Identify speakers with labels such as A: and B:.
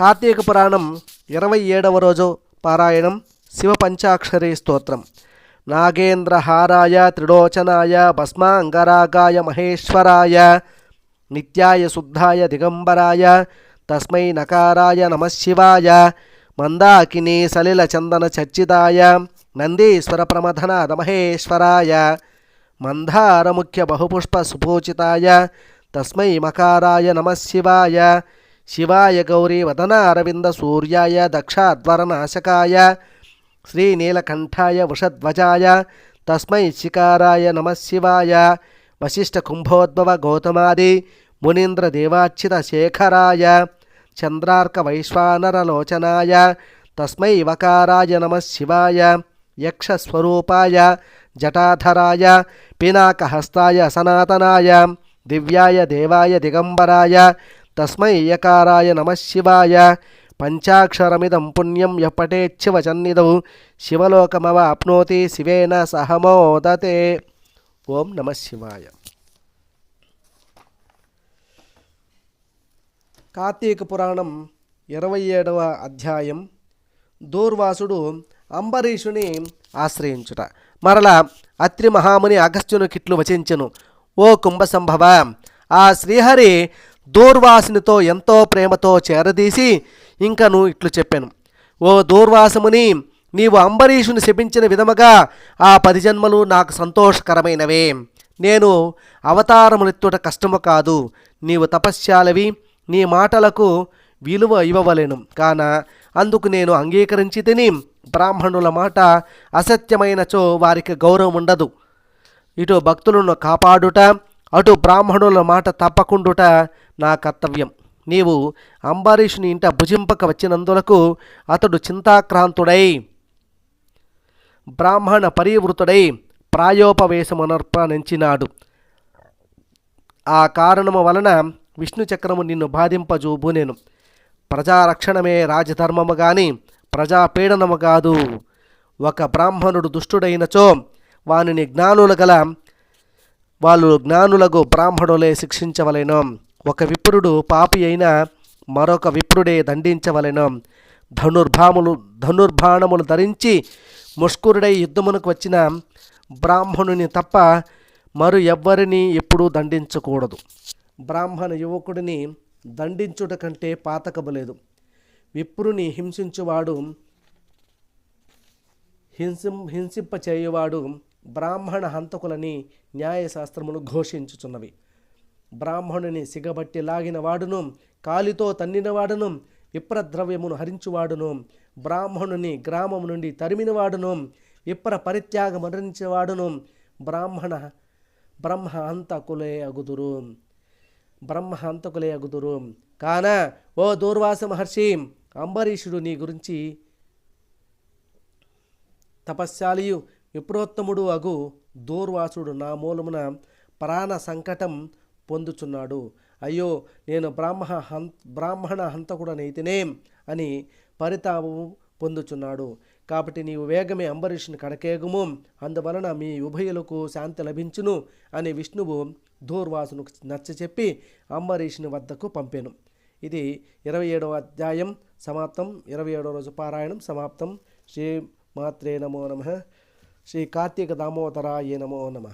A: కార్తీక పురాణం ఇరవై ఏడవ రోజు పారాయణం శివ పంచాక్షరి స్తోత్రం నాగేంద్రహారాయ త్రిలోచనాయ భస్మాంగరాగాయ మహేశ్వరాయ నిత్యాయ శుద్ధాయ దిగంబరాయ తస్మై నకారాయ నమశివాయ మందాకిని సలిల చందన చర్చితాయ నందీశ్వర ప్రమథనాద మహేశ్వరాయ మందారముఖ్య బహుపుష్ప సుపూచితాయ తస్మై మకారాయ నమశివాయ శివాయ శివాయ గౌరీ వదన అరవింద సూర్యాయ దక్షాధ్వరనాశకాయ శ్రీనీలకంఠాయ వృషధ్వజాయ తస్మై శికారాయ నమశివాయ వశిష్ఠ కుంభోద్భవ గౌతమాది మునీంద్ర దేవాచ్యుత శేఖరాయ చంద్రార్క వైశ్వానరలోచనాయ తస్మై వకారాయ నమశివాయ యక్షస్వరూపాయ జటాధరాయ పినాకహస్తాయ సనాతనాయ దివ్యాయ దేవాయ దిగంబరాయ తస్మై యకారాయ నమశివాయ పంచాక్షరమిదం పుణ్యం యపటేచ్ఛివచన్నిదౌ శివలోకమవ అప్నోతి శివేన సహమోదతే. ఓం నమ శివాయ. కార్తీక పురాణం ఇరవై ఏడవ అధ్యాయం. దూర్వాసుడు అంబరీషుని ఆశ్రయించుట. మరల అత్రి మహాముని అగస్త్యుని కిట్లు వచించెను. ఓ కుంభసంభవ ఆ శ్రీహరి దూర్వాసునితో ఎంతో ప్రేమతో చేరదీసి ఇంకను ఇట్లు చెప్పాను. ఓ దూర్వాసముని నీవు అంబరీషుని శపించిన విధముగా ఆ పది జన్మలు నాకు సంతోషకరమైనవే. నేను అవతారములెత్తుట కష్టము కాదు నీవు తపస్యాలవి నీ మాటలకు విలువ ఇవ్వవలేను. కాన అందుకు నేను అంగీకరించి తిని బ్రాహ్మణుల మాట అసత్యమైనచో వారికి గౌరవం ఉండదు ఇటు భక్తులను కాపాడుట అటు బ్రాహ్మణుల మాట తప్పకుండుట నా కర్తవ్యం. నీవు అంబరీషుని ఇంట భుజింపక వచ్చినందులకు అతడు చింతాక్రాంతుడై బ్రాహ్మణ పరివృతుడై ప్రాయోపవేశమునర్పణించినాడు ఆ కారణము వలన విష్ణు చక్రము నిన్ను బాధింపజూబునేను. ప్రజారక్షణమే రాజధర్మము గాని ప్రజాపీడనము కాదు ఒక బ్రాహ్మణుడు దుష్టుడైనచో వానిని జ్ఞానుల గల వాళ్ళు జ్ఞానులకు బ్రాహ్మణులే శిక్షించవలెను. ఒక విప్రుడు పాపి అయిన మరొక విప్రుడే దండించవలెను. ధనుర్భాములు ధనుర్బాణములు ధరించి ముష్కురుడై యుద్ధమునకు వచ్చిన బ్రాహ్మణుని తప్ప మరు ఎవ్వరిని ఎప్పుడూ దండించకూడదు. బ్రాహ్మణ యువకుడిని దండించుట కంటే పాతకబలేదు విప్రుని హింసించువాడు హింసిం హింసింప చేయువాడు బ్రాహ్మణ హంతకులని న్యాయశాస్త్రములు ఘోషించుచున్నవి. బ్రాహ్మణుని సిగబట్టి లాగిన వాడును కాలితో తన్నినవాడును విప్రద్రవ్యమును హరించువాడును బ్రాహ్మణుని గ్రామము నుండి తరిమినవాడును విప్ర పరిత్యాగం మరణించేవాడును బ్రాహ్మణ బ్రహ్మ హంతకులే అగుదురు. బ్రహ్మ హంతకులే అగుదురు. కాన ఓ దూర్వాస మహర్షి అంబరీషుడు నీ గురించి తపస్శాలియు విప్రోత్తముడు అగు దూర్వాసుడు నా మూలమున ప్రాణ సంకటం పొందుచున్నాడు. అయ్యో నేను బ్రాహ్మ హం బ్రాహ్మణ హంతకుడనైతేనే అని పరితాపము పొందుచున్నాడు. కాబట్టి నీవు వేగమే అంబరీషుని కడకేగుము. అందువలన మీ ఉభయులకు శాంతి లభించును అని విష్ణువు దూర్వాసును నచ్చచెప్పి అంబరీషుని వద్దకు పంపాను. ఇది ఇరవై ఏడవ అధ్యాయం. సమాప్తం. ఇరవై ఏడవ రోజు పారాయణం. సమాప్తం. శ్రీ మాత్రే నమో నమ. శ్రీ కార్తీక దామోదరాయ నమో నమ